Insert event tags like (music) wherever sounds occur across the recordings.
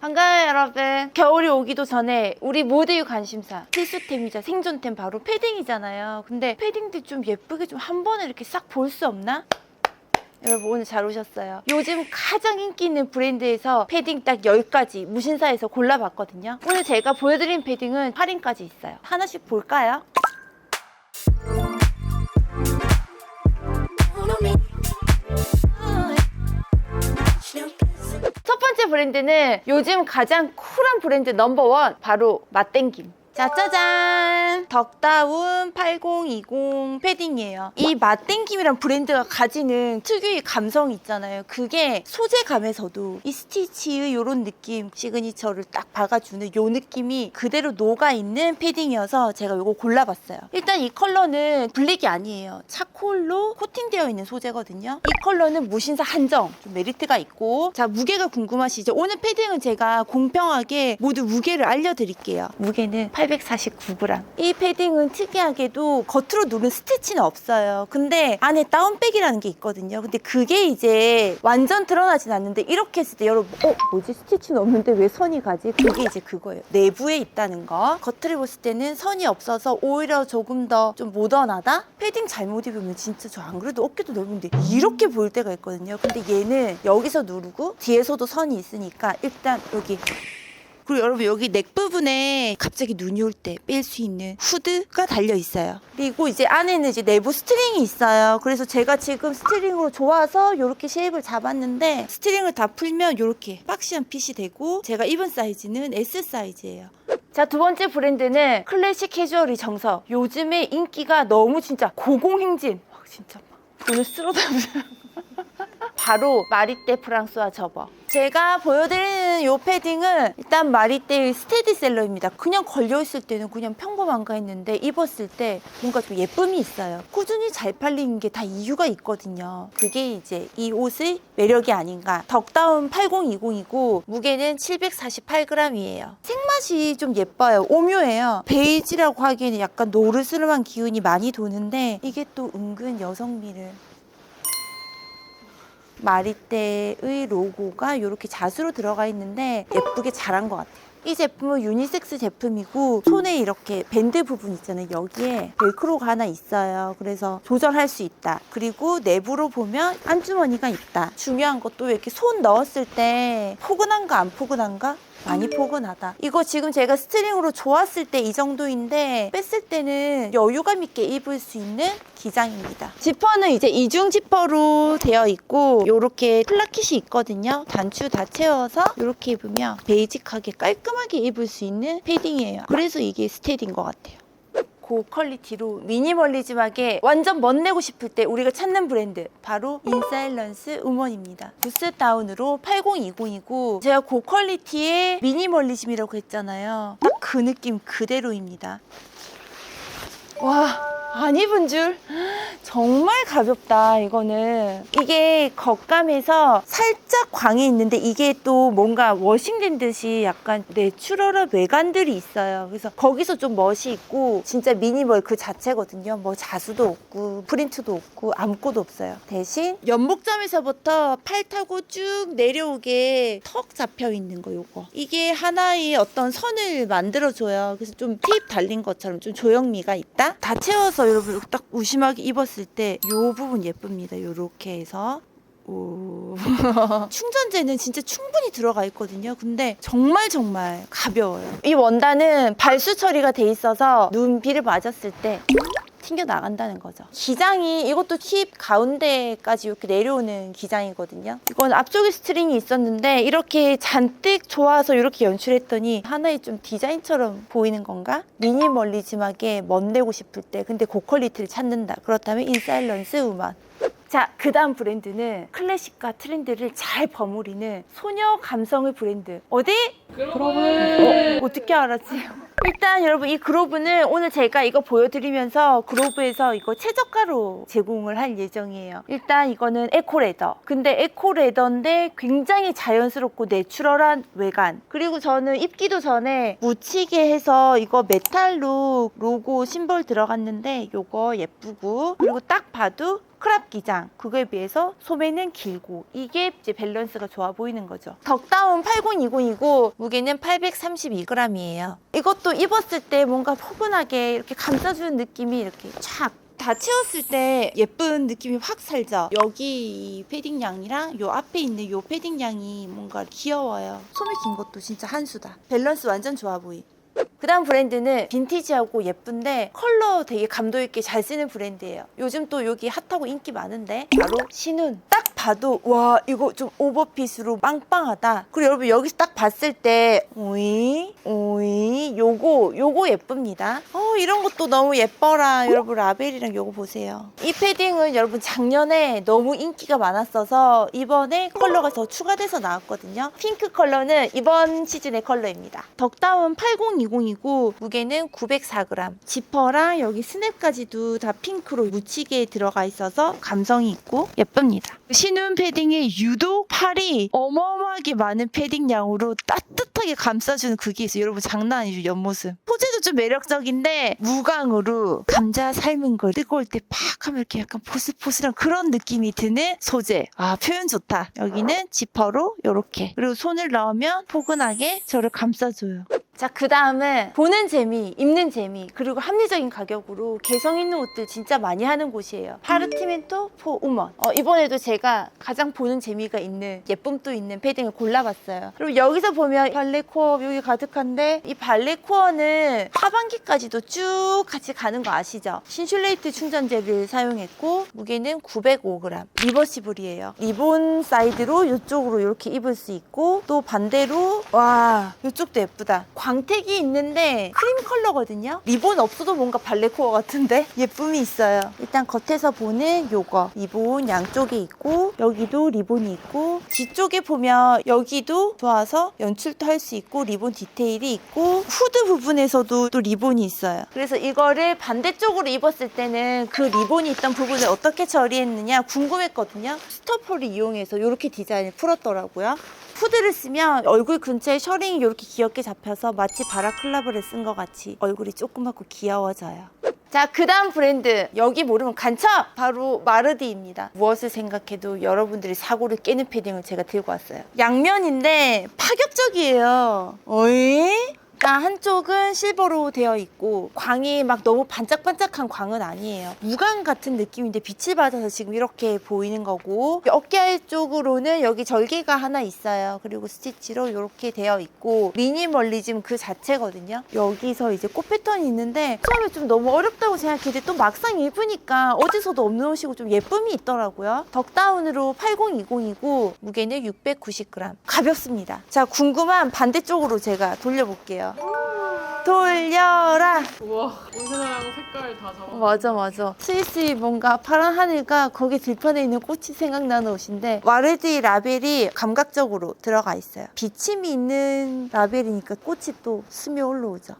반가워요 여러분. 겨울이 오기도 전에 우리 모두의 관심사 필수템이자 생존템 바로 패딩이잖아요. 근데 패딩들 좀 예쁘게 좀 한 번에 이렇게 싹 볼 수 없나? 여러분 오늘 잘 오셨어요. 요즘 가장 인기 있는 브랜드에서 패딩 딱 10가지 무신사에서 골라봤거든요. 오늘 제가 보여드린 패딩은 할인까지 있어요. 하나씩 볼까요? 브랜드는 요즘 가장 쿨한 브랜드 넘버원 바로 맛땡김 자 짜잔. 덕다운 8020 패딩이에요. 이 맛땡김이란 브랜드가 가지는 특유의 감성이 있잖아요. 그게 소재감에서도 이 스티치의 요런 느낌 시그니처를 딱 박아주는 요 느낌이 그대로 녹아있는 패딩이어서 제가 요거 골라봤어요. 일단 이 컬러는 블랙이 아니에요. 차콜로 코팅되어 있는 소재거든요. 이 컬러는 무신사 한정 좀 메리트가 있고. 자 무게가 궁금하시죠? 오늘 패딩은 제가 공평하게 모두 무게를 알려드릴게요. 무게는 849g 이 패딩은 특이하게도 겉으로 누른 스티치는 없어요. 근데 안에 다운백이라는 게 있거든요. 근데 그게 이제 완전 드러나진 않는데 이렇게 했을 때 여러분 어 뭐지? 스티치는 없는데 왜 선이 가지? 그게 이제 그거예요. 내부에 있다는 거. 겉을 봤을 때는 선이 없어서 오히려 조금 더 좀 모던하다? 패딩 잘못 입으면 진짜 저 안 그래도 어깨도 넓은데 이렇게 보일 때가 있거든요. 근데 얘는 여기서 누르고 뒤에서도 선이 있으니까 일단 여기 그리고 여러분 여기 넥 부분에 갑자기 눈이 올 때 뺄 수 있는 후드가 달려 있어요. 그리고 이제 안에는 이제 내부 스트링이 있어요. 그래서 제가 지금 스트링으로 좋아서 이렇게 쉐입을 잡았는데 스트링을 다 풀면 이렇게 박시한 핏이 되고 제가 입은 사이즈는 S 사이즈예요. 자, 두 번째 브랜드는 클래식 캐주얼이 정석. 요즘에 인기가 너무 진짜 고공행진. 와, 진짜 막 돈을 쓸어담으세요. 바로 마리떼 프랑스와 접어. 제가 보여드리는 이 패딩은 일단 마리떼의 스테디셀러입니다. 그냥 걸려있을 때는 그냥 평범한가 했는데 입었을 때 뭔가 좀 예쁨이 있어요. 꾸준히 잘 팔리는 게 다 이유가 있거든요. 그게 이제 이 옷의 매력이 아닌가. 덕다운 8020이고 무게는 748g이에요. 색맛이 좀 예뻐요. 오묘해요. 베이지라고 하기에는 약간 노르스름한 기운이 많이 도는데 이게 또 은근 여성미를 마리떼의 로고가 이렇게 자수로 들어가 있는데 예쁘게 잘한 것 같아요. 이 제품은 유니섹스 제품이고 손에 이렇게 밴드 부분 있잖아요. 여기에 벨크로가 하나 있어요. 그래서 조절할 수 있다. 그리고 내부로 보면 안주머니가 있다. 중요한 것도 이렇게 손 넣었을 때 포근한가 안 포근한가? 많이 포근하다. 이거 지금 제가 스트링으로 좋았을 때 이 정도인데 뺐을 때는 여유감 있게 입을 수 있는 기장입니다. 지퍼는 이제 이중 지퍼로 되어 있고 이렇게 플라킷이 있거든요. 단추 다 채워서 이렇게 입으면 베이직하게 깔끔하게 입을 수 있는 패딩이에요. 그래서 이게 스테디인 것 같아요. 고퀄리티로 미니멀리즘하게 완전 멋내고 싶을 때 우리가 찾는 브랜드 바로 인사일런스 우먼입니다. 부스 다운으로 8020이고 제가 고퀄리티의 미니멀리즘이라고 했잖아요. 딱 그 느낌 그대로입니다. 와, 안 입은 줄? 정말 가볍다, 이거는. 이게 겉감에서 살짝 광이 있는데 이게 또 뭔가 워싱된 듯이 약간 내추럴한 외관들이 있어요. 그래서 거기서 좀 멋이 있고 진짜 미니멀 그 자체거든요. 뭐 자수도 없고 프린트도 없고 아무것도 없어요. 대신 연목점에서부터 팔 타고 쭉 내려오게 턱 잡혀 있는 거 요거. 이게 하나의 어떤 선을 만들어줘요. 그래서 좀 팁 달린 것처럼 좀 조형미가 있다. 다 채워서 여러분 이렇게 딱 무심하게 입었을 때 요 부분 예쁩니다. 요렇게 해서 오. (laughs) 충전재는 진짜 충분히 들어가 있거든요. 근데 정말 정말 가벼워요. 이 원단은 발수 처리가 돼 있어서 눈 비를 맞았을 때 튕겨 나간다는 거죠. 기장이 이것도 힙 가운데까지 이렇게 내려오는 기장이거든요. 이건 앞쪽에 스트링이 있었는데 이렇게 잔뜩 좋아서 이렇게 연출했더니 하나의 좀 디자인처럼 보이는 건가? 미니멀리즘하게 멋내고 싶을 때 근데 고퀄리티를 찾는다. 그렇다면 인사일런스 우먼. 자, 그 다음 브랜드는 클래식과 트렌드를 잘 버무리는 소녀 감성의 브랜드. 어디? 그러면 어, 어떻게 알았지? 일단 여러분 이 그로브는 오늘 제가 이거 보여드리면서 그로브에서 이거 최저가로 제공을 할 예정이에요. 일단 이거는 에코레더. 근데 에코레더인데 굉장히 자연스럽고 내추럴한 외관. 그리고 저는 입기도 전에 묻히게 해서 이거 메탈로 로고 심볼 들어갔는데 요거 예쁘고 그리고 딱 봐도 크랍 기장 그거에 비해서 소매는 길고 이게 이제 밸런스가 좋아 보이는 거죠. 덕다운 8020이고 무게는 832g이에요. 이것도 입었을 때 뭔가 포근하게 이렇게 감싸주는 느낌이 이렇게 촥. 다 채웠을 때 예쁜 느낌이 확 살죠. 여기 이 패딩 양이랑 요 앞에 있는 요 패딩 양이 뭔가 귀여워요. 소매 긴 것도 진짜 한 수다. 밸런스 완전 좋아 보이. 그 다음 브랜드는 빈티지하고 예쁜데 컬러 되게 감도 있게 잘 쓰는 브랜드예요. 요즘 또 여기 핫하고 인기 많은데 바로 신운. 딱 봐도 와 이거 좀 오버핏으로 빵빵하다. 그리고 여러분 여기서 딱 봤을 때 오이 오이 요거 요거 예쁩니다. 어 이런 것도 너무 예뻐라. 여러분 라벨이랑 요거 보세요. 이 패딩은 여러분 작년에 너무 인기가 많았어서 이번에 컬러가 더 추가돼서 나왔거든요. 핑크 컬러는 이번 시즌의 컬러입니다. 덕다운 8020이고 무게는 904g. 지퍼랑 여기 스냅까지도 다 핑크로 묻히게 들어가 있어서 감성이 있고 예쁩니다. 신운 패딩에 유독 팔이 어마어마하게 많은 패딩 양으로 따뜻하게 감싸주는 그게 있어요. 여러분 장난 아니죠 옆모습. 소재도 좀 매력적인데 무광으로 감자 삶은 걸 뜨거울 때 팍 하면 이렇게 약간 포슬포슬한 그런 느낌이 드는 소재. 아 표현 좋다. 여기는 지퍼로 이렇게 그리고 손을 넣으면 포근하게 저를 감싸줘요. 자, 그 다음은 보는 재미, 입는 재미, 그리고 합리적인 가격으로 개성 있는 옷들 진짜 많이 하는 곳이에요. 파르티멘토 포 우먼. 어, 이번에도 제가 가장 보는 재미가 있는 예쁨도 있는 패딩을 골라봤어요. 그리고 여기서 보면 발레 코어 여기 가득한데 이 발레 코어는 하반기까지도 쭉 같이 가는 거 아시죠? 신슐레이트 충전재를 사용했고 무게는 905g. 리버시블이에요. 리본 사이드로 이쪽으로 이렇게 입을 수 있고 또 반대로 와 이쪽도 예쁘다. 광택이 있는데 크림 컬러거든요. 리본 없어도 뭔가 발레 코어 같은데 (laughs) 예쁨이 있어요. 일단 겉에서 보는 요거 리본 양쪽에 있고 여기도 리본이 있고 뒤쪽에 보면 여기도 좋아서 연출도 할 수 있고 리본 디테일이 있고 후드 부분에서도 또 리본이 있어요. 그래서 이거를 반대쪽으로 입었을 때는 그 리본이 있던 부분을 어떻게 처리했느냐 궁금했거든요. 스토퍼를 이용해서 이렇게 디자인을 풀었더라고요. 후드를 쓰면 얼굴 근처에 셔링이 이렇게 귀엽게 잡혀서 마치 바라클라브를 쓴 것 같이 얼굴이 조그맣고 귀여워져요. 자, 그 다음 브랜드. 여기 모르면 간첩! 바로 마르디입니다. 무엇을 생각해도 여러분들이 사고를 깨는 패딩을 제가 들고 왔어요. 양면인데 파격적이에요. 어이? 자, 한쪽은 실버로 되어 있고 광이 막 너무 반짝반짝한 광은 아니에요. 무광 같은 느낌인데 빛을 받아서 지금 이렇게 보이는 거고 어깨 쪽으로는 여기 절개가 하나 있어요. 그리고 스티치로 이렇게 되어 있고 미니멀리즘 그 자체거든요. 여기서 이제 꽃 패턴이 있는데 처음에 좀 너무 어렵다고 생각했는데 또 막상 입으니까 어디서도 없는 옷이고 좀 예쁨이 있더라고요. 덕다운으로 8020이고 무게는 690g. 가볍습니다. 자, 궁금한 반대쪽으로 제가 돌려볼게요. 돌려라. 우와 옷이랑 색깔 다 잡아. 맞아 맞아 스위스의 뭔가 파란 하늘과 거기 들판에 있는 꽃이 생각나는 옷인데 와르디 라벨이 감각적으로 들어가 있어요 비침이 있는 라벨이니까 꽃이 또 스며 올라오죠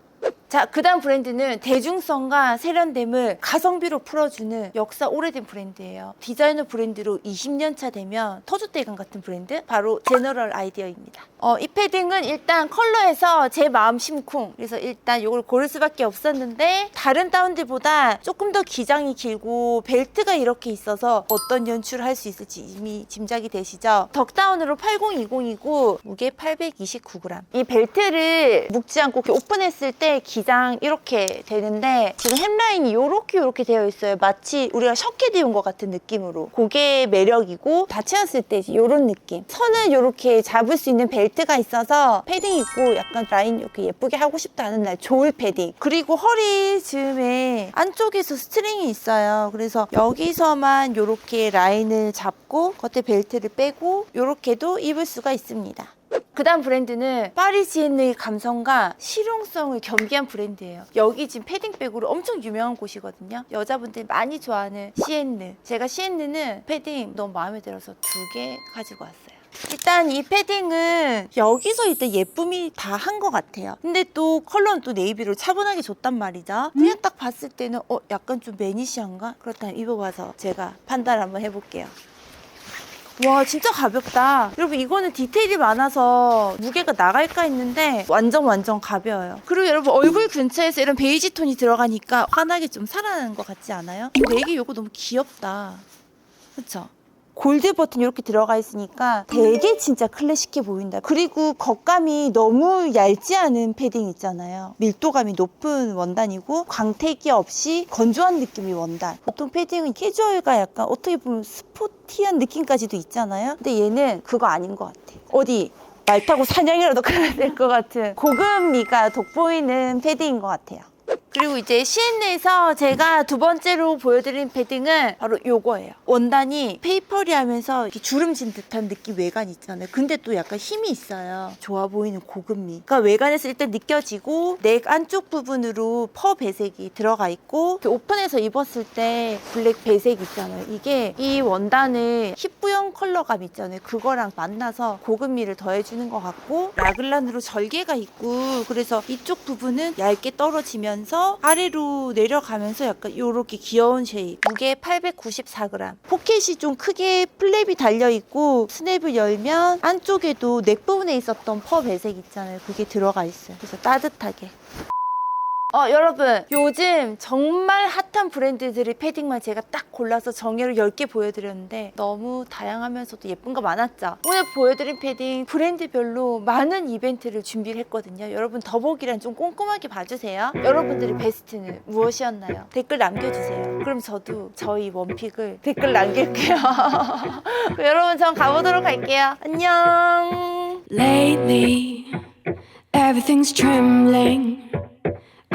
자, 그 다음 브랜드는 대중성과 세련됨을 가성비로 풀어주는 역사 오래된 브랜드예요. 디자이너 브랜드로 20년 차 되면 터줏대감 같은 브랜드? 바로 제너럴 아이디어입니다. 어, 이 패딩은 일단 컬러에서 제 마음 심쿵. 그래서 일단 이걸 고를 수밖에 없었는데 다른 다운들보다 조금 더 기장이 길고 벨트가 이렇게 있어서 어떤 연출을 할 수 있을지 이미 짐작이 되시죠? 덕다운으로 8020이고 무게 829g. 이 벨트를 묶지 않고 오픈했을 때 기장 이렇게 되는데 지금 햄라인이 요렇게 요렇게 되어 있어요. 마치 우리가 셔켓 입은 것 같은 느낌으로. 그게 매력이고 다 채웠을 때 요런 느낌. 선을 요렇게 잡을 수 있는 벨트가 있어서 패딩 입고 약간 라인 이렇게 예쁘게 하고 싶다는 날 좋을 패딩. 그리고 허리 즈음에 안쪽에서 스트링이 있어요. 그래서 여기서만 요렇게 라인을 잡고 겉에 벨트를 빼고 요렇게도 입을 수가 있습니다. 그 다음 브랜드는 파리지엔의 감성과 실용성을 겸비한 브랜드예요. 여기 지금 패딩백으로 엄청 유명한 곳이거든요. 여자분들이 많이 좋아하는 시엔느. 제가 시엔느는 패딩 너무 마음에 들어서 두 개 가지고 왔어요. 일단 이 패딩은 여기서 일단 예쁨이 다 한 것 같아요. 근데 또 컬러는 또 네이비로 차분하게 줬단 말이죠. 그냥 딱 봤을 때는 어 약간 좀 매니시한가? 그렇다면 입어봐서 제가 판단을 한번 해볼게요. 와 진짜 가볍다 여러분 이거는 디테일이 많아서 무게가 나갈까 했는데 완전 완전 가벼워요 그리고 여러분 얼굴 근처에서 이런 베이지 톤이 들어가니까 환하게 좀 살아나는 것 같지 않아요? 이게 이거 너무 귀엽다 그렇죠. 골드 버튼 이렇게 들어가 있으니까 되게 진짜 클래식해 보인다. 그리고 겉감이 너무 얇지 않은 패딩 있잖아요. 밀도감이 높은 원단이고 광택이 없이 건조한 느낌이 원단. 보통 패딩은 캐주얼과 약간 어떻게 보면 스포티한 느낌까지도 있잖아요. 근데 얘는 그거 아닌 것 같아. 어디 말 타고 사냥이라도 (laughs) 가야 될 것 같은 고급미가 돋보이는 패딩인 것 같아요. 그리고 이제 시앤에서 제가 두 번째로 보여드린 패딩은 바로 요거예요. 원단이 페이퍼리하면서 이렇게 주름진 듯한 느낌 외관 있잖아요. 근데 또 약간 힘이 있어요. 좋아 보이는 고급미. 그러니까 외관에서 일단 느껴지고 넥 안쪽 부분으로 퍼 배색이 들어가 있고 오픈해서 입었을 때 블랙 배색 있잖아요. 이게 이 원단의 힙부영 컬러감 있잖아요. 그거랑 만나서 고급미를 더해주는 것 같고 라글란으로 절개가 있고 그래서 이쪽 부분은 얇게 떨어지면서 아래로 내려가면서 약간 이렇게 귀여운 쉐입. 무게 894g. 포켓이 좀 크게 플랩이 달려 있고 스냅을 열면 안쪽에도 넥 부분에 있었던 퍼 배색 있잖아요. 그게 들어가 있어요. 그래서 따뜻하게. 어, 여러분, 요즘 정말 핫한 브랜드들의 패딩만 제가 딱 골라서 정예로 10개 보여드렸는데 너무 다양하면서도 예쁜 거 많았죠? 오늘 보여드린 패딩 브랜드별로 많은 이벤트를 준비를 했거든요. 여러분 더보기란 좀 꼼꼼하게 봐주세요. 여러분들의 베스트는 무엇이었나요? 댓글 남겨주세요. 그럼 저도 저희 원픽을 댓글 남길게요. (laughs) 여러분, 전 가보도록 할게요. 안녕. Lately, everything's trembling.